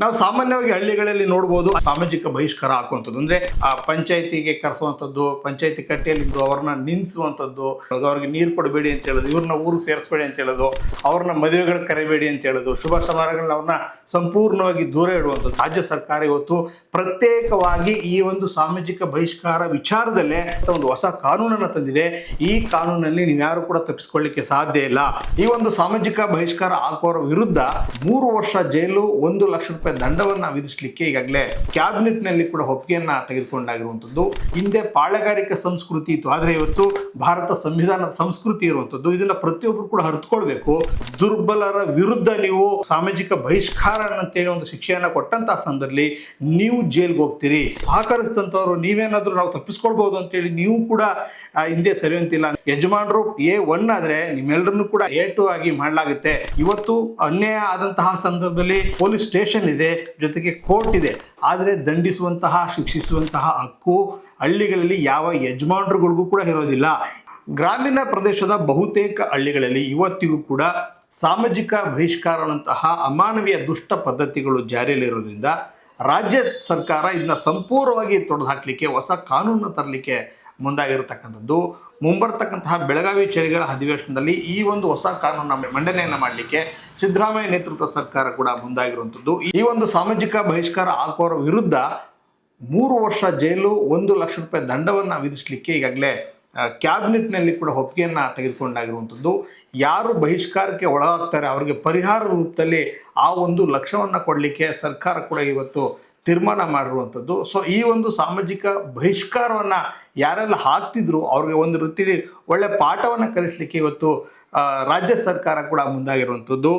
ನಾವು ಸಾಮಾನ್ಯವಾಗಿ ಹಳ್ಳಿಗಳಲ್ಲಿ ನೋಡ್ಬೋದು ಸಾಮಾಜಿಕ ಬಹಿಷ್ಕಾರ ಹಾಕುವಂಥದ್ದು. ಅಂದ್ರೆ ಆ ಪಂಚಾಯತಿಗೆ ಕರೆಸುವಂಥದ್ದು, ಪಂಚಾಯತಿ ಕಟ್ಟೆಯಲ್ಲಿ ಅವ್ರನ್ನ ನಿನ್ಸುವಂಥದ್ದು ಅವ್ರಿಗೆ ನೀರು ಕೊಡಬೇಡಿ ಅಂತ ಹೇಳೋದು, ಇವ್ರನ್ನ ಊರಿಗೆ ಸೇರಿಸಬೇಡಿ ಅಂತ ಹೇಳೋದು, ಅವ್ರನ್ನ ಮದುವೆಗಳಿಗೆ ಕರಿಬೇಡಿ ಅಂತ ಹೇಳೋದು, ಶುಭ ಸಮಾರಂಭಗಳನ್ನ ಅವ್ರನ್ನ ಸಂಪೂರ್ಣವಾಗಿ ದೂರ ಇಡುವಂಥದ್ದು. ರಾಜ್ಯ ಸರ್ಕಾರ ಇವತ್ತು ಪ್ರತ್ಯೇಕವಾಗಿ ಈ ಒಂದು ಸಾಮಾಜಿಕ ಬಹಿಷ್ಕಾರ ವಿಚಾರದಲ್ಲೇ ಒಂದು ಹೊಸ ಕಾನೂನನ್ನು ತಂದಿದೆ. ಈ ಕಾನೂನಲ್ಲಿ ನೀವು ಯಾರು ಕೂಡ ತಪ್ಪಿಸ್ಕೊಳ್ಳಿಕ್ಕೆ ಸಾಧ್ಯ ಇಲ್ಲ. ಈ ಒಂದು ಸಾಮಾಜಿಕ ಬಹಿಷ್ಕಾರ ಹಾಕೋರ ವಿರುದ್ಧ ಮೂರು ವರ್ಷ ಜೈಲು, ಒಂದು ಲಕ್ಷ ರೂಪಾಯಿ ದಂಡವನ್ನ ವಿಧಿಸಲಿಕ್ಕೆ ಈಗಾಗಲೇ ಕ್ಯಾಬಿನೆಟ್ನಲ್ಲಿ ಕೂಡ ಒಪ್ಪಿಗೆಯನ್ನ ತೆಗೆದುಕೊಂಡಾಗಿರುವಂಥದ್ದು. ಹಿಂದೆ ಪಾಳೆಗಾರಿಕೆ ಸಂಸ್ಕೃತಿ ಇತ್ತು. ಆದ್ರೆ ಇವತ್ತು ಭಾರತ ಸಂವಿಧಾನದ ಸಂಸ್ಕೃತಿ ಇರುವಂಥದ್ದು. ಇದನ್ನ ಪ್ರತಿಯೊಬ್ಬರು ಕೂಡ ಹರಿದುಕೊಳ್ಬೇಕು ದುರ್ಬಲರ ವಿರುದ್ಧ ನೀವು ಸಾಮಾಜಿಕ ಬಹಿಷ್ಕಾರ ಅಂತೇಳಿ ಒಂದು ಶಿಕ್ಷೆಯನ್ನ ಕೊಟ್ಟಂತಹ ಸಂದರ್ಭದಲ್ಲಿ ನೀವು ಜೈಲ್ಗೆ ಹೋಗ್ತೀರಿ. ಸಹಕರಿಸಿದಂಥವ್ರು ನೀವೇನಾದ್ರೂ ನಾವು ತಪ್ಪಿಸ್ಕೊಳ್ಬಹುದು ಅಂತೇಳಿ ನೀವು ಕೂಡ ಹಿಂದೆ ಹಿಂದೆ ಅಂತಿಲ್ಲ ಯಜಮಾನರು ಎ ಒನ್ ಆದ್ರೆ ನಿಮ್ಮೆಲ್ಲರನ್ನು ಕೂಡ ಎ ಟು ಆಗಿ ಮಾಡಲಾಗುತ್ತೆ. ಇವತ್ತು ಅನ್ಯಾಯ ಆದಂತಹ ಸಂದರ್ಭದಲ್ಲಿ ಪೊಲೀಸ್ ಸ್ಟೇಷನ್ ಇದೆ. ಜೊತೆಗೆ ಕೋರ್ಟ್ ಇದೆ. ಆದರೆ ದಂಡಿಸುವಂತಹ, ಶಿಕ್ಷಿಸುವಂತಹ ಹಕ್ಕು ಹಳ್ಳಿಗಳಲ್ಲಿ ಯಾವ ಯಜಮಾನರುಗಳಿಗೂ ಕೂಡ ಇರೋದಿಲ್ಲ. ಗ್ರಾಮೀಣ ಪ್ರದೇಶದ ಬಹುತೇಕ ಹಳ್ಳಿಗಳಲ್ಲಿ ಇವತ್ತಿಗೂ ಕೂಡ ಸಾಮಾಜಿಕ ಬಹಿಷ್ಕಾರದಂತಹ ಅಮಾನವೀಯ ದುಷ್ಟ ಪದ್ಧತಿಗಳು ಜಾರಿಯಲ್ಲಿರೋದ್ರಿಂದ ರಾಜ್ಯ ಸರ್ಕಾರ ಇದನ್ನ ಸಂಪೂರ್ಣವಾಗಿ ತೊಡೆದು ಹಾಕಲಿಕ್ಕೆ ಹೊಸ ಕಾನೂನು ತರಲಿಕ್ಕೆ ಮುಂದಾಗಿರತಕ್ಕಂಥದ್ದು. ಮುಂಬರ್ತಕ್ಕಂತಹ ಬೆಳಗಾವಿ ಚಳಿಗಾಲ ಅಧಿವೇಶನದಲ್ಲಿ ಈ ಒಂದು ಹೊಸ ಕಾನೂನನ್ನು ಮಂಡನೆಯನ್ನು ಮಾಡಲಿಕ್ಕೆ ಸಿದ್ದರಾಮಯ್ಯ ನೇತೃತ್ವ ಸರ್ಕಾರ ಕೂಡ ಮುಂದಾಗಿರುವಂಥದ್ದು. ಈ ಒಂದು ಸಾಮಾಜಿಕ ಬಹಿಷ್ಕಾರ ಹಾಕುವವರ ವಿರುದ್ಧ ಮೂರು ವರ್ಷ ಜೈಲು, ಒಂದು ಲಕ್ಷ ರೂಪಾಯಿ ದಂಡವನ್ನು ವಿಧಿಸಲಿಕ್ಕೆ ಈಗಾಗಲೇ ಕ್ಯಾಬಿನೆಟ್ನಲ್ಲಿ ಕೂಡ ಒಪ್ಪಿಗೆಯನ್ನು ತೆಗೆದುಕೊಂಡಾಗಿರುವಂಥದ್ದು. ಯಾರು ಬಹಿಷ್ಕಾರಕ್ಕೆ ಒಳಗಾಗ್ತಾರೆ, ಅವರಿಗೆ ಪರಿಹಾರ ರೂಪದಲ್ಲಿ ಆ ಒಂದು ಲಕ್ಷವನ್ನು ಕೊಡಲಿಕ್ಕೆ ಸರ್ಕಾರ ಕೂಡ ಇವತ್ತು ತೀರ್ಮಾನ ಮಾಡಿರುವಂಥದ್ದು. ಸೊ ಈ ಒಂದು ಸಾಮಾಜಿಕ ಬಹಿಷ್ಕಾರವನ್ನು ಯಾರೆಲ್ಲ ಹಾಕ್ತಿದ್ರು ಅವ್ರಿಗೆ ಒಂದು ರೀತಿ ಒಳ್ಳೆ ಪಾಠವನ್ನು ಕಲಿಸಲಿಕ್ಕೆ ಇವತ್ತು ರಾಜ್ಯ ಸರ್ಕಾರ ಕೂಡ ಮುಂದಾಗಿರುವಂಥದ್ದು.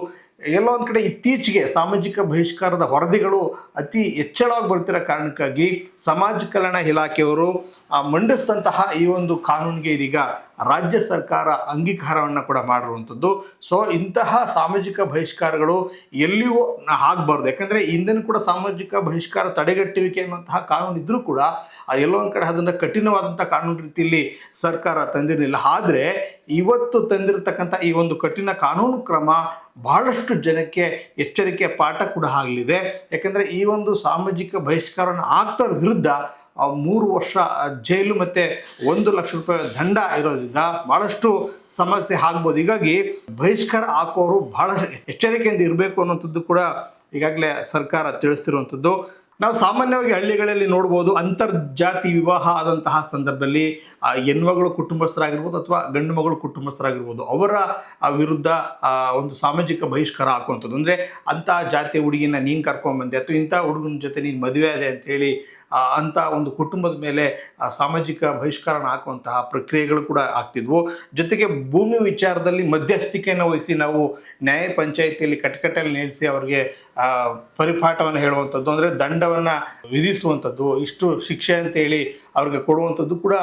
ಎಲ್ಲೋ ಒಂದು ಕಡೆ ಇತ್ತೀಚೆಗೆ ಸಾಮಾಜಿಕ ಬಹಿಷ್ಕಾರದ ವರದಿಗಳು ಅತಿ ಹೆಚ್ಚಳವಾಗಿ ಬರ್ತಿರೋ ಕಾರಣಕ್ಕಾಗಿ ಸಮಾಜ ಕಲ್ಯಾಣ ಇಲಾಖೆಯವರು ಮಂಡಿಸಿದಂತಹ ಈ ಒಂದು ಕಾನೂನಿಗೆ ಇದೀಗ ರಾಜ್ಯ ಸರ್ಕಾರ ಅಂಗೀಕಾರವನ್ನು ಕೂಡ ಮಾಡಿರುವಂಥದ್ದು ಸೊ ಇಂತಹ ಸಾಮಾಜಿಕ ಬಹಿಷ್ಕಾರಗಳು ಎಲ್ಲಿಯೂ ಆಗಬಾರ್ದು. ಯಾಕಂದರೆ ಹಿಂದಿನ ಕೂಡ ಸಾಮಾಜಿಕ ಬಹಿಷ್ಕಾರ ತಡೆಗಟ್ಟುವಿಕೆ ಅನ್ನುವಂತಹ ಕಾನೂನು ಇದ್ದರೂ ಕೂಡ ಎಲ್ಲೋ ಒಂದು ಕಡೆ ಅದನ್ನು ಕಠಿಣವಾದಂಥ ಕಾನೂನು ರೀತಿಯಲ್ಲಿ ಸರ್ಕಾರ ತಂದಿರಲಿಲ್ಲ. ಆದರೆ ಇವತ್ತು ತಂದಿರತಕ್ಕಂಥ ಈ ಒಂದು ಕಠಿಣ ಕಾನೂನು ಕ್ರಮ ಬಹಳಷ್ಟು ಜನಕ್ಕೆ ಎಚ್ಚರಿಕೆ ಪಾಠ ಕೂಡ ಆಗಲಿದೆ. ಯಾಕೆಂದರೆ ಈ ಒಂದು ಸಾಮಾಜಿಕ ಬಹಿಷ್ಕಾರವನ್ನು ಆಗ್ತೋರ ವಿರುದ್ಧ ಮೂರು ವರ್ಷ ಜೈಲು ಮತ್ತು ಒಂದು ಲಕ್ಷ ರೂಪಾಯಿ ದಂಡ ಇರೋದ್ರಿಂದ ಭಾಳಷ್ಟು ಸಮಸ್ಯೆ ಆಗ್ಬೋದು. ಹೀಗಾಗಿ ಬಹಿಷ್ಕಾರ ಹಾಕೋರು ಭಾಳ ಎಚ್ಚರಿಕೆಯಿಂದ ಇರಬೇಕು ಅನ್ನೋಂಥದ್ದು ಕೂಡ ಈಗಾಗಲೇ ಸರ್ಕಾರ ತಿಳಿಸ್ತಿರುವಂಥದ್ದು. ನಾವು ಸಾಮಾನ್ಯವಾಗಿ ಹಳ್ಳಿಗಳಲ್ಲಿ ನೋಡ್ಬೋದು ಅಂತರ್ಜಾತಿ ವಿವಾಹ ಆದಂತಹ ಸಂದರ್ಭದಲ್ಲಿ ಹೆಣ್ಮಗಳು ಕುಟುಂಬಸ್ಥರಾಗಿರ್ಬೋದು ಅಥವಾ ಗಂಡು ಮಗಳು ಕುಟುಂಬಸ್ಥರಾಗಿರ್ಬೋದು, ಅವರ ವಿರುದ್ಧ ಒಂದು ಸಾಮಾಜಿಕ ಬಹಿಷ್ಕಾರ ಹಾಕುವಂಥದ್ದು. ಅಂದರೆ ಅಂತಹ ಜಾತಿ ಹುಡುಗಿನ ನೀನು ಕರ್ಕೊಂಬಂದೆ ಅಥವಾ ಇಂಥ ಹುಡುಗನ ಜೊತೆ ನೀನು ಮದುವೆ ಆದೆ ಅಂತೇಳಿ ಅಂಥ ಒಂದು ಕುಟುಂಬದ ಮೇಲೆ ಸಾಮಾಜಿಕ ಬಹಿಷ್ಕಾರನ ಹಾಕುವಂತಹ ಪ್ರಕ್ರಿಯೆಗಳು ಕೂಡ ಆಗ್ತಿದ್ವು. ಜೊತೆಗೆ ಭೂಮಿ ವಿಚಾರದಲ್ಲಿ ಮಧ್ಯಸ್ಥಿಕೆಯನ್ನು ವಹಿಸಿ ನಾವು ನ್ಯಾಯ ಪಂಚಾಯಿತಿಯಲ್ಲಿ ಕಟಕಟಲ್ಲಿ ನಿಲ್ಲಿಸಿ ಅವರಿಗೆ ಪರಿಪಾಠವನ್ನು ಹೇಳುವಂಥದ್ದು, ಅಂದರೆ ದಂಡವನ್ನು ವಿಧಿಸುವಂಥದ್ದು, ಇಷ್ಟು ಶಿಕ್ಷೆ ಅಂತೇಳಿ ಅವ್ರಿಗೆ ಕೊಡುವಂಥದ್ದು ಕೂಡ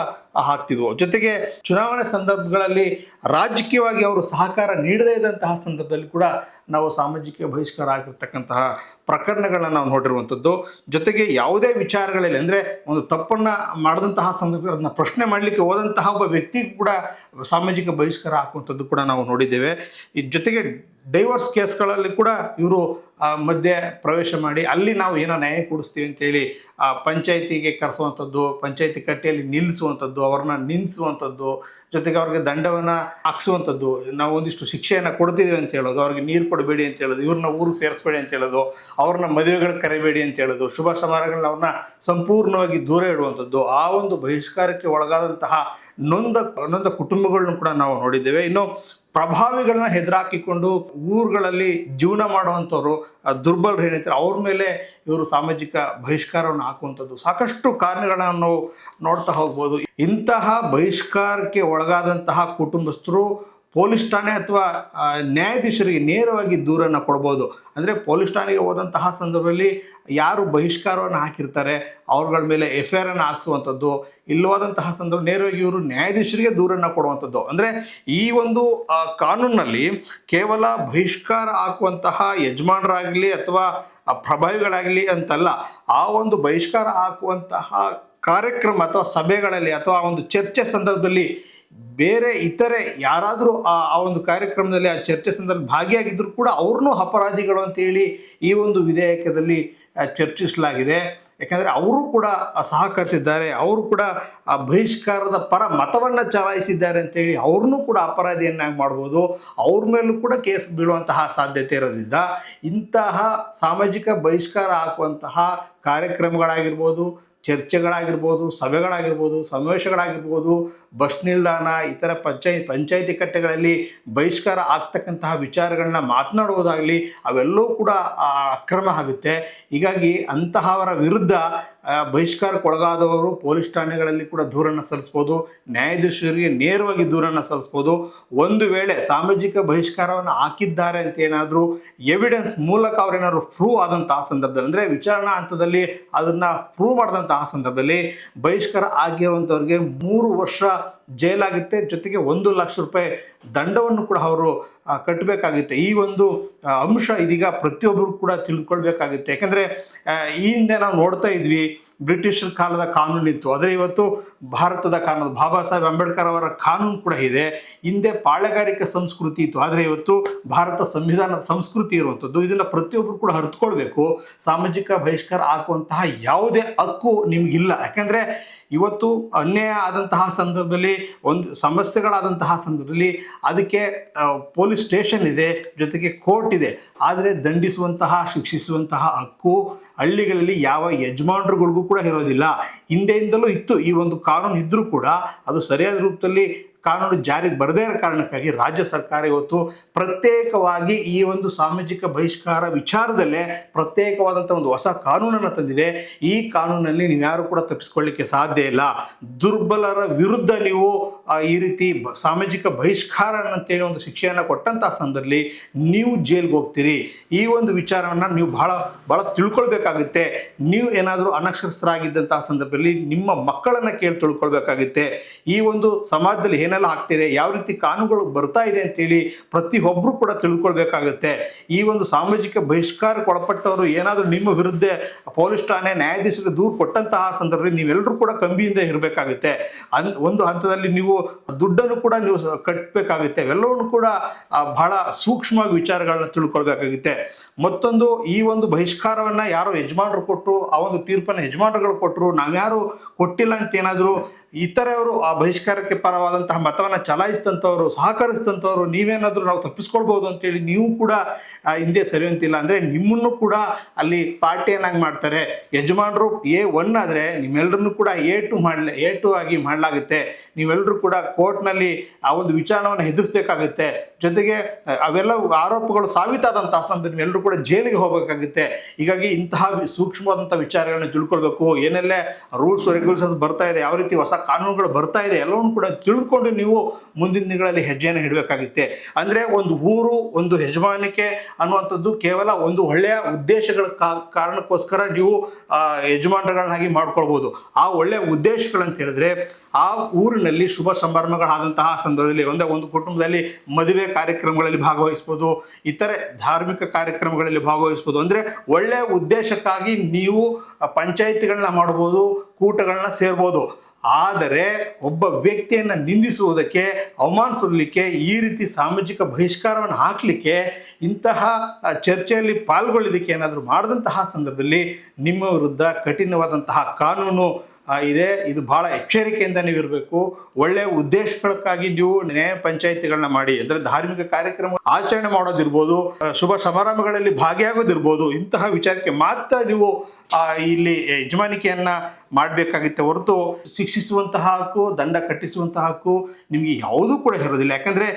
ಹಾಕ್ತಿದ್ವು ಜೊತೆಗೆ ಚುನಾವಣೆ ಸಂದರ್ಭಗಳಲ್ಲಿ ರಾಜಕೀಯವಾಗಿ ಅವರು ಸಹಕಾರ ನೀಡದೇ ಇದ್ದಂತಹ ಸಂದರ್ಭದಲ್ಲಿ ಕೂಡ ನಾವು ಸಾಮಾಜಿಕ ಬಹಿಷ್ಕಾರ ಆಗಿರ್ತಕ್ಕಂತಹ ಪ್ರಕರಣಗಳನ್ನ ನಾವು ನೋಡಿರುವಂಥದ್ದು, ಜೊತೆಗೆ ಯಾವುದೇ ವಿಚಾರಗಳಲ್ಲಿ ಅಂದರೆ ಒಂದು ತಪ್ಪನ್ನು ಮಾಡಿದಂತಹ ಸಂದರ್ಭ ಅದನ್ನ ಪ್ರಶ್ನೆ ಮಾಡಲಿಕ್ಕೆ ಹೋದಂತಹ ಒಬ್ಬ ವ್ಯಕ್ತಿ ಕೂಡ ಸಾಮಾಜಿಕ ಬಹಿಷ್ಕಾರ ಹಾಕುವಂಥದ್ದು ಕೂಡ ನಾವು ನೋಡಿದ್ದೇವೆ. ಈ ಜೊತೆಗೆ ಡೈವರ್ಸ್ ಕೇಸ್ಗಳಲ್ಲಿ ಕೂಡ ಇವರು ಮಧ್ಯೆ ಪ್ರವೇಶ ಮಾಡಿ ಅಲ್ಲಿ ನಾವು ಏನೋ ನ್ಯಾಯ ಕೊಡಿಸ್ತೀವಿ ಅಂತೇಳಿ ಆ, ಪಂಚಾಯತಿಗೆ ಕರೆಸುವಂಥದ್ದು ಪಂಚಾಯಿತಿ ಕಟ್ಟೆಯಲ್ಲಿ ನಿಲ್ಲಿಸುವಂಥದ್ದು ಅವ್ರನ್ನ ನಿಲ್ಲಿಸುವಂಥದ್ದು ಜೊತೆಗೆ ಅವ್ರಿಗೆ ದಂಡವನ್ನು ಹಾಕ್ಸುವಂಥದ್ದು ನಾವು ಒಂದಿಷ್ಟು ಶಿಕ್ಷೆಯನ್ನು ಕೊಡ್ತಿದ್ದೀವಿ ಅಂತ ಹೇಳೋದು ಅವ್ರಿಗೆ ನೀರು ಕೊಡಬೇಡಿ ಅಂತ ಹೇಳೋದು ಇವ್ರನ್ನ ಊರಿಗೆ ಸೇರಿಸ್ಬೇಡಿ ಅಂತ ಹೇಳೋದು ಅವ್ರನ್ನ ಮದುವೆಗಳು ಕರಿಬೇಡಿ ಅಂತ ಹೇಳೋದು ಶುಭ ಸಮಾರಂಭಗಳನ್ನ ಅವ್ರನ್ನ ಸಂಪೂರ್ಣವಾಗಿ ದೂರ ಇಡುವಂಥದ್ದು ಆ ಒಂದು ಬಹಿಷ್ಕಾರಕ್ಕೆ ಒಳಗಾದಂತಹ ನೊಂದ ನೊಂದ ಕುಟುಂಬಗಳನ್ನು ಕೂಡ ನಾವು ನೋಡಿದ್ದೇವೆ. ಇನ್ನು ಪ್ರಭಾವಿಗಳನ್ನ ಹೆದರಾಕಿಕೊಂಡು ಊರುಗಳಲ್ಲಿ ಜೀವನ ಮಾಡುವಂಥವ್ರು ದುರ್ಬಲರು ಏನಿರ್ತಾರೆ, ಅವ್ರ ಮೇಲೆ ಇವರು ಸಾಮಾಜಿಕ ಬಹಿಷ್ಕಾರವನ್ನು ಹಾಕುವಂಥದ್ದು. ಸಾಕಷ್ಟು ಕಾರಣಗಳನ್ನು ನಾವು ನೋಡ್ತಾ ಹೋಗ್ಬೋದು. ಇಂತಹ ಬಹಿಷ್ಕಾರಕ್ಕೆ ಒಳಗಾದಂತಹ ಕುಟುಂಬಸ್ಥರು ಪೊಲೀಸ್ ಠಾಣೆ ಅಥವಾ ನ್ಯಾಯಾಧೀಶರಿಗೆ ನೇರವಾಗಿ ದೂರನ್ನು ಕೊಡ್ಬೋದು. ಅಂದರೆ ಪೊಲೀಸ್ ಠಾಣೆಗೆ ಹೋದಂತಹ ಸಂದರ್ಭದಲ್ಲಿ ಯಾರು ಬಹಿಷ್ಕಾರವನ್ನು ಹಾಕಿರ್ತಾರೆ, ಅವ್ರಗಳ ಮೇಲೆ ಎಫ್ ಐ ಆರನ್ನು ಹಾಕ್ಸುವಂಥದ್ದು, ಇಲ್ಲವಾದಂತಹ ಸಂದರ್ಭ ನೇರವಾಗಿ ಇವರು ನ್ಯಾಯಾಧೀಶರಿಗೆ ದೂರನ್ನು ಕೊಡುವಂಥದ್ದು. ಅಂದರೆ ಈ ಒಂದು ಕಾನೂನಿನಲ್ಲಿ ಕೇವಲ ಬಹಿಷ್ಕಾರ ಹಾಕುವಂತಹ ಯಜಮಾನರಾಗಲಿ ಅಥವಾ ಪ್ರಭಾವಿಗಳಾಗಲಿ ಅಂತಲ್ಲ, ಆ ಒಂದು ಬಹಿಷ್ಕಾರ ಹಾಕುವಂತಹ ಕಾರ್ಯಕ್ರಮ ಅಥವಾ ಸಭೆಗಳಲ್ಲಿ ಅಥವಾ ಒಂದು ಚರ್ಚೆ ಸಂದರ್ಭದಲ್ಲಿ ಬೇರೆ ಇತರೆ ಯಾರಾದರೂ ಆ ಒಂದು ಕಾರ್ಯಕ್ರಮದಲ್ಲಿ, ಆ ಚರ್ಚೆ ಸಂದರ್ಭ ಭಾಗಿಯಾಗಿದ್ದರೂ ಕೂಡ ಅವ್ರನ್ನೂ ಅಪರಾಧಿಗಳು ಅಂತೇಳಿ ಈ ಒಂದು ವಿಧೇಯಕದಲ್ಲಿ ಚರ್ಚಿಸಲಾಗಿದೆ. ಯಾಕೆಂದರೆ ಅವರು ಕೂಡ ಸಹಕರಿಸಿದ್ದಾರೆ. ಅವರು ಕೂಡ, ಆ, ಬಹಿಷ್ಕಾರದ ಪರ ಮತವನ್ನು ಚಲಾಯಿಸಿದ್ದಾರೆ ಅಂತೇಳಿ ಅವ್ರನ್ನೂ ಕೂಡ ಅಪರಾಧಿಯನ್ನಾಗಿ ಮಾಡ್ಬೋದು. ಅವ್ರ ಮೇಲೂ ಕೂಡ ಕೇಸ್ ಬೀಳುವಂತಹ ಸಾಧ್ಯತೆ ಇರೋದ್ರಿಂದ ಇಂತಹ ಸಾಮಾಜಿಕ ಬಹಿಷ್ಕಾರ ಹಾಕುವಂತಹ ಕಾರ್ಯಕ್ರಮಗಳಾಗಿರ್ಬೋದು ಚರ್ಚೆಗಳಾಗಿರ್ಬೋದು, ಸಭೆಗಳಾಗಿರ್ಬೋದು, ಸಮಾವೇಶಗಳಾಗಿರ್ಬೋದು, ಬಸ್ ನಿಲ್ದಾಣ, ಇತರ ಪಂಚಾಯತ್ ಪಂಚಾಯಿತಿ ಕಟ್ಟೆಗಳಲ್ಲಿ ಬಹಿಷ್ಕಾರ ಆಗ್ತಕ್ಕಂತಹ ವಿಚಾರಗಳನ್ನ ಮಾತನಾಡುವುದಾಗಲಿ, ಅವೆಲ್ಲವೂ ಕೂಡ ಅಕ್ರಮ ಆಗುತ್ತೆ. ಹೀಗಾಗಿ ಅಂತಹವರ ವಿರುದ್ಧ ಬಹಿಷ್ಕಾರಕ್ಕೊಳಗಾದವರು ಪೊಲೀಸ್ ಠಾಣೆಗಳಲ್ಲಿ ಕೂಡ ದೂರನ್ನು ಸಲ್ಲಿಸ್ಬೋದು. ನ್ಯಾಯಾಧೀಶರಿಗೆ ನೇರವಾಗಿ ದೂರನ್ನು ಸಲ್ಲಿಸ್ಬೋದು. ಒಂದು ವೇಳೆ ಸಾಮಾಜಿಕ ಬಹಿಷ್ಕಾರವನ್ನು ಹಾಕಿದ್ದಾರೆ ಅಂತ ಏನಾದರೂ ಎವಿಡೆನ್ಸ್ ಮೂಲಕ ಅವರೇನಾದ್ರು ಪ್ರೂವ್ ಆದಂತಹ ಸಂದರ್ಭದಲ್ಲಿ, ಅಂದರೆ ವಿಚಾರಣಾ ಹಂತದಲ್ಲಿ ಅದನ್ನು ಪ್ರೂವ್ ಮಾಡಿದಂತಹ ಸಂದರ್ಭದಲ್ಲಿ ಬಹಿಷ್ಕಾರ ಆಗಿರುವಂಥವ್ರಿಗೆ ಮೂರು ವರ್ಷ ಜೈಲಾಗುತ್ತೆ. ಜೊತೆಗೆ ಒಂದು ಲಕ್ಷ ರೂಪಾಯಿ ದಂಡವನ್ನು ಕೂಡ ಅವರು ಕಟ್ಟಬೇಕಾಗುತ್ತೆ ಈ ಒಂದು ಅಂಶ ಇದೀಗ ಪ್ರತಿಯೊಬ್ಬರು ಕೂಡ ತಿಳಿದುಕೊಳ್ಬೇಕಾಗುತ್ತೆ ಯಾಕಂದರೆ ಈ ಹಿಂದೆ ನಾವು ನೋಡ್ತಾ ಇದ್ವಿ, ಬ್ರಿಟಿಷರ ಕಾಲದ ಕಾನೂನಿತ್ತು ಆದರೆ ಇವತ್ತು ಭಾರತದ ಕಾನೂನು, ಬಾಬಾ ಸಾಹೇಬ್ ಅಂಬೇಡ್ಕರ್ ಅವರ ಕಾನೂನು ಕೂಡ ಇದೆ. ಹಿಂದೆ ಪಾಳೆಗಾರಿಕೆ ಸಂಸ್ಕೃತಿ ಇತ್ತು. ಆದರೆ ಇವತ್ತು ಭಾರತ ಸಂವಿಧಾನದ ಸಂಸ್ಕೃತಿ ಇರುವಂಥದ್ದು, ಇದನ್ನು ಪ್ರತಿಯೊಬ್ಬರು ಕೂಡ ಹರಿದುಕೊಳ್ಬೇಕು ಸಾಮಾಜಿಕ ಬಹಿಷ್ಕಾರ ಹಾಕುವಂತಹ ಯಾವುದೇ ಹಕ್ಕು ನಿಮಗಿಲ್ಲ. ಯಾಕಂದರೆ ಇವತ್ತು ಅನ್ಯಾಯ ಆದಂತಹ ಸಂದರ್ಭದಲ್ಲಿ ಒಂದು ಸಮಸ್ಯೆಗಳಾದಂತಹ ಸಂದರ್ಭದಲ್ಲಿ ಅದಕ್ಕೆ ಪೊಲೀಸ್ ಸ್ಟೇಷನ್ ಇದೆ, ಜೊತೆಗೆ ಕೋರ್ಟ್ ಇದೆ. ಆದರೆ ದಂಡಿಸುವಂತಹ, ಶಿಕ್ಷಿಸುವಂತಹ ಹಕ್ಕು ಹಳ್ಳಿಗಳಲ್ಲಿ ಯಾವ ಯಜಮಾನರುಗಳಿಗೂ ಕೂಡ ಇರೋದಿಲ್ಲ. ಹಿಂದೆಯಿಂದಲೂ ಇತ್ತು. ಈ ಒಂದು ಕಾನೂನು ಇದ್ದರೂ ಕೂಡ ಅದು ಸರಿಯಾದ ರೂಪದಲ್ಲಿ ಕಾನೂನು ಜಾರಿಗೆ ಬರದೇ ಇರೋ ಕಾರಣಕ್ಕಾಗಿ ರಾಜ್ಯ ಸರ್ಕಾರ ಇವತ್ತು ಪ್ರತ್ಯೇಕವಾಗಿ ಈ ಒಂದು ಸಾಮಾಜಿಕ ಬಹಿಷ್ಕಾರ ವಿಚಾರದಲ್ಲೇ ಪ್ರತ್ಯೇಕವಾದಂಥ ಒಂದು ಹೊಸ ಕಾನೂನನ್ನು ತಂದಿದೆ. ಈ ಕಾನೂನಲ್ಲಿ ನೀವು ಯಾರು ಕೂಡ ತಪ್ಪಿಸ್ಕೊಳ್ಳಿಕ್ಕೆ ಸಾಧ್ಯ ಇಲ್ಲ. ದುರ್ಬಲರ ವಿರುದ್ಧ ನೀವು ಈ ರೀತಿ ಸಾಮಾಜಿಕ ಬಹಿಷ್ಕಾರ ಅಂತೇಳಿ ಒಂದು ಶಿಕ್ಷೆಯನ್ನು ಕೊಟ್ಟಂತಹ ಸಂದರ್ಭದಲ್ಲಿ ನೀವು ಜೈಲ್ಗೆ ಹೋಗ್ತೀರಿ. ಈ ಒಂದು ವಿಚಾರವನ್ನು ನೀವು ಬಹಳ ಬಹಳ ತಿಳ್ಕೊಳ್ಬೇಕಾಗುತ್ತೆ. ನೀವು ಏನಾದರೂ ಅನಕ್ಷರಸ್ಥರಾಗಿದ್ದಂತಹ ಸಂದರ್ಭದಲ್ಲಿ ನಿಮ್ಮ ಮಕ್ಕಳನ್ನು ಕೇಳಿ ತಿಳ್ಕೊಳ್ಬೇಕಾಗುತ್ತೆ. ಈ ಒಂದು ಸಮಾಜದಲ್ಲಿ ಏನೆಲ್ಲ ಆಗ್ತಿದೆ ಯಾವ ರೀತಿ ಕಾನೂನುಗಳು ಬರ್ತಾ ಇದೆ ಅಂತೇಳಿ ಪ್ರತಿಯೊಬ್ಬರು ಕೂಡ ತಿಳ್ಕೊಳ್ಬೇಕಾಗುತ್ತೆ. ಈ ಒಂದು ಸಾಮಾಜಿಕ ಬಹಿಷ್ಕಾರಕ್ಕೆ ಒಳಪಟ್ಟವರು ಏನಾದರೂ ನಿಮ್ಮ ವಿರುದ್ಧ ಪೊಲೀಸ್ ಠಾಣೆ, ನ್ಯಾಯಾಧೀಶರಿಗೆ ದೂರು ಕೊಟ್ಟಂತಹ ಸಂದರ್ಭದಲ್ಲಿ ನೀವೆಲ್ಲರೂ ಕೂಡ ಕಂಬಿಯಿಂದ ಇರಬೇಕಾಗುತ್ತೆ. ಒಂದು ಹಂತದಲ್ಲಿ ನೀವು ದುಡ್ಡನ್ನು ಕೂಡ ನೀವು ಕಟ್ಟಬೇಕಾಗುತ್ತೆ ಅವೆಲ್ಲವನ್ನು ಕೂಡ ಬಹಳ ಸೂಕ್ಷ್ಮವಾಗಿ ವಿಚಾರಗಳನ್ನ ತಿಳ್ಕೊಳ್ಬೇಕಾಗುತ್ತೆ. ಮತ್ತೊಂದು, ಈ ಒಂದು ಬಹಿಷ್ಕಾರವನ್ನು ಯಾರೋ ಯಜಮಾನರು ಕೊಟ್ಟರು ಆ ಒಂದು ತೀರ್ಪನ್ನು ಯಜಮಾನರುಗಳು ಕೊಟ್ಟರು ನಾವ್ಯಾರು ಕೊಟ್ಟಿಲ್ಲ ಅಂತ ಏನಾದರೂ ಇತರೆಯವರು ಆ ಬಹಿಷ್ಕಾರಕ್ಕೆ ಪರವಾದಂತಹ ಮತವನ್ನು ಚಲಾಯಿಸಿದಂಥವ್ರು, ಸಹಕರಿಸಿದಂಥವ್ರು, ನೀವೇನಾದರೂ ನಾವು ತಪ್ಪಿಸ್ಕೊಳ್ಬೋದು ಅಂತೇಳಿ ನೀವು ಕೂಡ ಹಿಂದೆ ಹಿಂದೆ ಅಂತಿಲ್ಲ ಅಂದರೆ ನಿಮ್ಮನ್ನು ಕೂಡ ಅಲ್ಲಿ ಪಾರ್ಟಿಯನ್ನಾಗಿ ಮಾಡ್ತಾರೆ. ಯಜಮಾನರು ಎ ಒನ್ ಆದರೆ ನಿಮ್ಮೆಲ್ಲರನ್ನು ಕೂಡ ಎ ಟು ಮಾಡಲಿ, ಎ ಟು ಆಗಿ ಮಾಡಲಾಗುತ್ತೆ. ನೀವೆಲ್ಲರೂ ಕೂಡ ಕೋರ್ಟ್ನಲ್ಲಿ ಆ ಒಂದು ವಿಚಾರಣವನ್ನು ಎದುರಿಸಬೇಕಾಗುತ್ತೆ. ಜೊತೆಗೆ ಅವೆಲ್ಲ ಆರೋಪಗಳು ಸಾಬೀತಾದಂತಹ ಸಂದರ್ಭ ನೀವೆಲ್ಲರೂ ಕೂಡ ಜೈಲಿಗೆ ಹೋಗಬೇಕಾಗುತ್ತೆ. ಹೀಗಾಗಿ ಇಂತಹ ಸೂಕ್ಷ್ಮವಾದಂಥ ವಿಚಾರಗಳನ್ನ ತಿಳ್ಕೊಳ್ಬೇಕು. ಏನೆಲ್ಲ ರೂಲ್ಸ್ ರೆಗ್ಯುಲೇಷನ್ಸ್ ಬರ್ತಾ ಇದೆ, ಯಾವ ರೀತಿ ಹೊಸ ಕಾನೂನುಗಳು ಬರ್ತಾ ಇದೆ, ಎಲ್ಲವನ್ನು ಕೂಡ ತಿಳಿದುಕೊಂಡು ನೀವು ಮುಂದಿನ ದಿನಗಳಲ್ಲಿ ಹೆಜ್ಜೆಯನ್ನು ಇಡಬೇಕಾಗುತ್ತೆ. ಅಂದರೆ ಒಂದು ಊರು, ಒಂದು ಯಜಮಾನಿಕೆ ಅನ್ನುವಂಥದ್ದು ಕೇವಲ ಒಂದು ಒಳ್ಳೆಯ ಉದ್ದೇಶಗಳ ಕಾರಣಕ್ಕೋಸ್ಕರ ನೀವು ಯಜಮಾನರುಗಳನ್ನಾಗಿ ಮಾಡ್ಕೊಳ್ಬೋದು. ಆ ಒಳ್ಳೆಯ ಉದ್ದೇಶಗಳಂತ ಹೇಳಿದ್ರೆ ಆ ಊರಿನಲ್ಲಿ ಶುಭ ಸಂಭ್ರಮಗಳಾದಂತಹ ಸಂದರ್ಭದಲ್ಲಿ ಒಂದೇ ಒಂದು ಕುಟುಂಬದಲ್ಲಿ ಮದುವೆ ಕಾರ್ಯಕ್ರಮಗಳಲ್ಲಿ ಭಾಗವಹಿಸ್ಬೋದು, ಇತರೆ ಧಾರ್ಮಿಕ ಕಾರ್ಯಕ್ರಮಗಳಲ್ಲಿ ಭಾಗವಹಿಸ್ಬೋದು. ಅಂದರೆ ಒಳ್ಳೆಯ ಉದ್ದೇಶಕ್ಕಾಗಿ ನೀವು ಪಂಚಾಯಿತಿಗಳನ್ನ ಮಾಡ್ಬೋದು, ಕೂಟಗಳನ್ನ ಸೇರ್ಬೋದು. ಆದರೆ ಒಬ್ಬ ವ್ಯಕ್ತಿಯನ್ನು ನಿಂದಿಸುವುದಕ್ಕೆ ಅವಮಾನಿಸಲಿಕ್ಕೆ ಈ ರೀತಿ ಸಾಮಾಜಿಕ ಬಹಿಷ್ಕಾರವನ್ನು ಹಾಕಲಿಕ್ಕೆ, ಇಂತಹ ಚರ್ಚೆಯಲ್ಲಿ ಪಾಲ್ಗೊಳ್ಳೋದಕ್ಕೆ ಏನಾದರೂ ಮಾಡಿದಂತಹ ಸಂದರ್ಭದಲ್ಲಿ ನಿಮ್ಮ ವಿರುದ್ಧ ಕಠಿಣವಾದಂತಹ ಕಾನೂನು ಇದೆ. ಇದು ಬಹಳ ಎಚ್ಚರಿಕೆಯಿಂದ ನೀವು ಇರಬೇಕು ಒಳ್ಳೆ ಉದ್ದೇಶಗಳಕ್ಕಾಗಿ ನೀವು ನ್ಯಾಯ ಪಂಚಾಯಿತಿಗಳನ್ನ ಮಾಡಿ. ಅಂದರೆ ಧಾರ್ಮಿಕ ಕಾರ್ಯಕ್ರಮ ಆಚರಣೆ ಮಾಡೋದಿರ್ಬೋದು ಶುಭ ಸಮಾರಂಭಗಳಲ್ಲಿ ಭಾಗಿಯಾಗೋದಿರ್ಬೋದು, ಇಂತಹ ವಿಚಾರಕ್ಕೆ ಮಾತ್ರ ನೀವು ಇಲ್ಲಿ ಯಜಮಾನಿಕೆಯನ್ನ ಮಾಡಬೇಕಾಗಿತ್ತೆ ಹೊರತು ಶಿಕ್ಷಿಸುವಂತಹ ಹಕ್ಕು, ದಂಡ ಕಟ್ಟಿಸುವಂತಹ ಹಕ್ಕು ನಿಮಗೆ ಯಾವುದೂ ಕೂಡ ಇರೋದಿಲ್ಲ. ಯಾಕಂದರೆ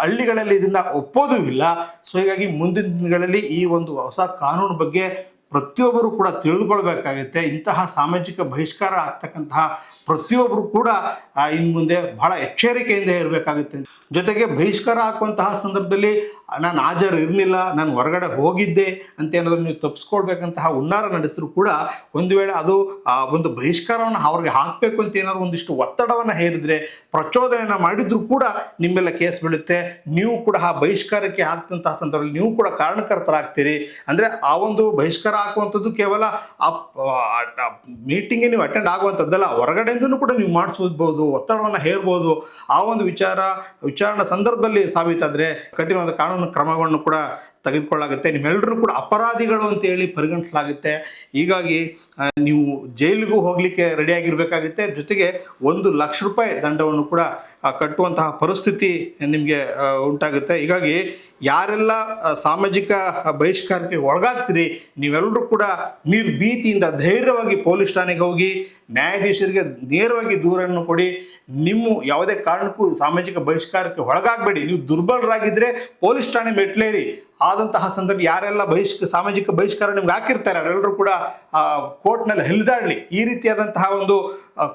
ಹಳ್ಳಿಗಳಲ್ಲಿ ಇದನ್ನ ಒಪ್ಪೋದೂ ಇಲ್ಲ. ಸೊ, ಹೀಗಾಗಿ ಮುಂದಿನ ದಿನಗಳಲ್ಲಿ ಈ ಒಂದು ಹೊಸ ಕಾನೂನು ಬಗ್ಗೆ ಪ್ರತಿಯೊಬ್ಬರು ಕೂಡ ತಿಳಿದುಕೊಳ್ಬೇಕಾಗುತ್ತೆ ಇಂತಹ ಸಾಮಾಜಿಕ ಬಹಿಷ್ಕಾರ ಆಗ್ತಕ್ಕಂತಹ ಪ್ರತಿಯೊಬ್ಬರು ಕೂಡ ಇನ್ನು ಮುಂದೆ ಬಹಳ ಎಚ್ಚರಿಕೆಯಿಂದ ಇರಬೇಕಾಗುತ್ತೆ. ಜೊತೆಗೆ ಬಹಿಷ್ಕಾರ ಹಾಕುವಂತಹ ಸಂದರ್ಭದಲ್ಲಿ ನಾನು ಹಾಜರು ಇರಲಿಲ್ಲ, ನಾನು ಹೊರಗಡೆ ಹೋಗಿದ್ದೆ ಅಂತ ಏನಾದರೂ ನೀವು ತಪ್ಪಿಸ್ಕೊಳ್ಬೇಕಂತಹ ಹುನ್ನಾರ ನಡೆಸಿದ್ರು ಕೂಡ ಒಂದು ವೇಳೆ ಅದು ಒಂದು ಬಹಿಷ್ಕಾರವನ್ನು ಅವ್ರಿಗೆ ಹಾಕಬೇಕು ಅಂತ ಏನಾದ್ರು ಒಂದಿಷ್ಟು ಒತ್ತಡವನ್ನು ಹೇರಿದ್ರೆ, ಪ್ರಚೋದನೆಯನ್ನು ಮಾಡಿದ್ರು ಕೂಡ ನಿಮ್ಮೆಲ್ಲ ಕೇಸ್ ಬೀಳುತ್ತೆ. ನೀವು ಕೂಡ ಆ ಬಹಿಷ್ಕಾರಕ್ಕೆ ಹಾಕಿದಂತಹ ಸಂದರ್ಭದಲ್ಲಿ ನೀವು ಕೂಡ ಕಾರಣಕರ್ತರಾಗ್ತೀರಿ. ಅಂದರೆ ಆ ಒಂದು ಬಹಿಷ್ಕಾರ ಹಾಕುವಂಥದ್ದು ಕೇವಲ ಆ ಮೀಟಿಂಗ್ಗೆ ನೀವು ಅಟೆಂಡ್ ಆಗುವಂಥದ್ದಲ್ಲ, ಹೊರಗಡೆಯಿಂದನೂ ಕೂಡ ನೀವು ಮಾಡಿಸ್ಬೋದು. ಒತ್ತಡವನ್ನು ಹೇರ್ಬೋದು ಆ ಒಂದು ವಿಚಾರ ವಿಚಾರಣಾ ಸಂದರ್ಭದಲ್ಲಿ ಸಾಬೀತಾದರೆ ಕಠಿಣವಾದ ಕಾನೂನು ಕ್ರಮಗಳನ್ನು ಕೂಡ ತೆಗೆದುಕೊಳ್ಳಾಗುತ್ತೆ. ನಿಮ್ಮೆಲ್ಲರೂ ಕೂಡ ಅಪರಾಧಿಗಳು ಅಂತೇಳಿ ಪರಿಗಣಿಸಲಾಗುತ್ತೆ. ಹೀಗಾಗಿ ನೀವು ಜೈಲಿಗೂ ಹೋಗಲಿಕ್ಕೆ ರೆಡಿಯಾಗಿರಬೇಕಾಗುತ್ತೆ. ಜೊತೆಗೆ ಒಂದು ಲಕ್ಷ ರೂಪಾಯಿ ದಂಡವನ್ನು ಕೂಡ ಕಟ್ಟುವಂತಹ ಪರಿಸ್ಥಿತಿ ನಿಮಗೆ ಉಂಟಾಗುತ್ತೆ. ಹೀಗಾಗಿ, ಯಾರೆಲ್ಲ ಸಾಮಾಜಿಕ ಬಹಿಷ್ಕಾರಕ್ಕೆ ಒಳಗಾಗ್ತೀರಿ ನೀವೆಲ್ಲರೂ ಕೂಡ ನಿರ್ಭೀತಿಯಿಂದ ಧೈರ್ಯವಾಗಿ ಪೊಲೀಸ್ ಠಾಣೆಗೆ ಹೋಗಿ, ನ್ಯಾಯಾಧೀಶರಿಗೆ ನೇರವಾಗಿ ದೂರನ್ನು ಕೊಡಿ. ನಿಮ್ಮ ಯಾವುದೇ ಕಾರಣಕ್ಕೂ ಸಾಮಾಜಿಕ ಬಹಿಷ್ಕಾರಕ್ಕೆ ಒಳಗಾಗಬೇಡಿ. ನೀವು ದುರ್ಬಲರಾಗಿದ್ದರೆ ಪೊಲೀಸ್ ಠಾಣೆ ಮೆಟ್ಲೇರಿ ಆದಂತಹ ಸಂದರ್ಭ ಯಾರೆಲ್ಲ ಬಹಿಷ್ಕ ಸಾಮಾಜಿಕ ಬಹಿಷ್ಕಾರ ನಿಮ್ಗೆ ಹಾಕಿರ್ತಾರೆ ಅವರೆಲ್ಲರೂ ಕೂಡ ಆ, ಕೋರ್ಟ್ನಲ್ಲಿ ಹೆಲ್ದಾಡಲಿ. ಈ ರೀತಿಯಾದಂತಹ ಒಂದು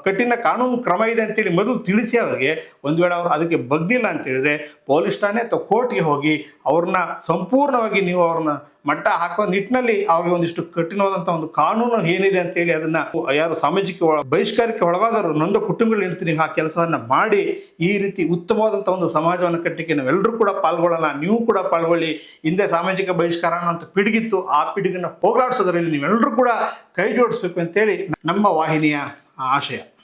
ಕಠಿಣ ಕಾನೂನು ಕ್ರಮ ಇದೆ ಅಂತೇಳಿ ಮೊದಲು ತಿಳಿಸಿ ಅವರಿಗೆ. ಒಂದು ವೇಳೆ ಅವರು ಅದಕ್ಕೆ ಬಗ್ಗಿಲ್ಲ ಅಂತ ಹೇಳಿದ್ರೆ ಪೊಲೀಸ್ ಠಾಣೆ ಅಥವಾ ಕೋರ್ಟ್ಗೆ ಹೋಗಿ ಅವ್ರನ್ನ ಸಂಪೂರ್ಣವಾಗಿ ನೀವು ಅವ್ರನ್ನ ಮಟ್ಟ ಹಾಕೋ ನಿಟ್ಟಿನಲ್ಲಿ ಅವ್ರಿಗೆ ಒಂದಿಷ್ಟು ಕಠಿಣವಾದಂತ ಒಂದು ಕಾನೂನು ಏನಿದೆ ಅಂತ ಹೇಳಿ ಅದನ್ನ ಯಾರು ಸಾಮಾಜಿಕ ಬಹಿಷ್ಕಾರಕ್ಕೆ ಒಳಗಾದವರು ನೊಂದ ಕುಟುಂಬಗಳು ಹೇಳ್ತೀನಿ ಆ ಕೆಲಸವನ್ನ ಮಾಡಿ ಈ ರೀತಿ ಉತ್ತಮವಾದಂತ ಒಂದು ಸಮಾಜವನ್ನು ಕಟ್ಟಲಿಕ್ಕೆ ನಾವೆಲ್ಲರೂ ಕೂಡ ಪಾಲ್ಗೊಳ್ಳೋಣ, ನೀವು ಕೂಡ ಪಾಲ್ಗೊಳ್ಳಿ. ಹಿಂದೆ ಸಾಮಾಜಿಕ ಬಹಿಷ್ಕಾರ ಅನ್ನೋಂಥ ಪಿಡುಗಿತ್ತು, ಆ ಪಿಡುಗನ್ನ ಹೋಗಲಾಡಿಸೋದ್ರಲ್ಲಿ ನೀವೆಲ್ಲರೂ ಕೂಡ ಕೈ ಜೋಡಿಸ್ಬೇಕು ಅಂತೇಳಿ ನಮ್ಮ ವಾಹಿನಿಯ ಆಶಯ.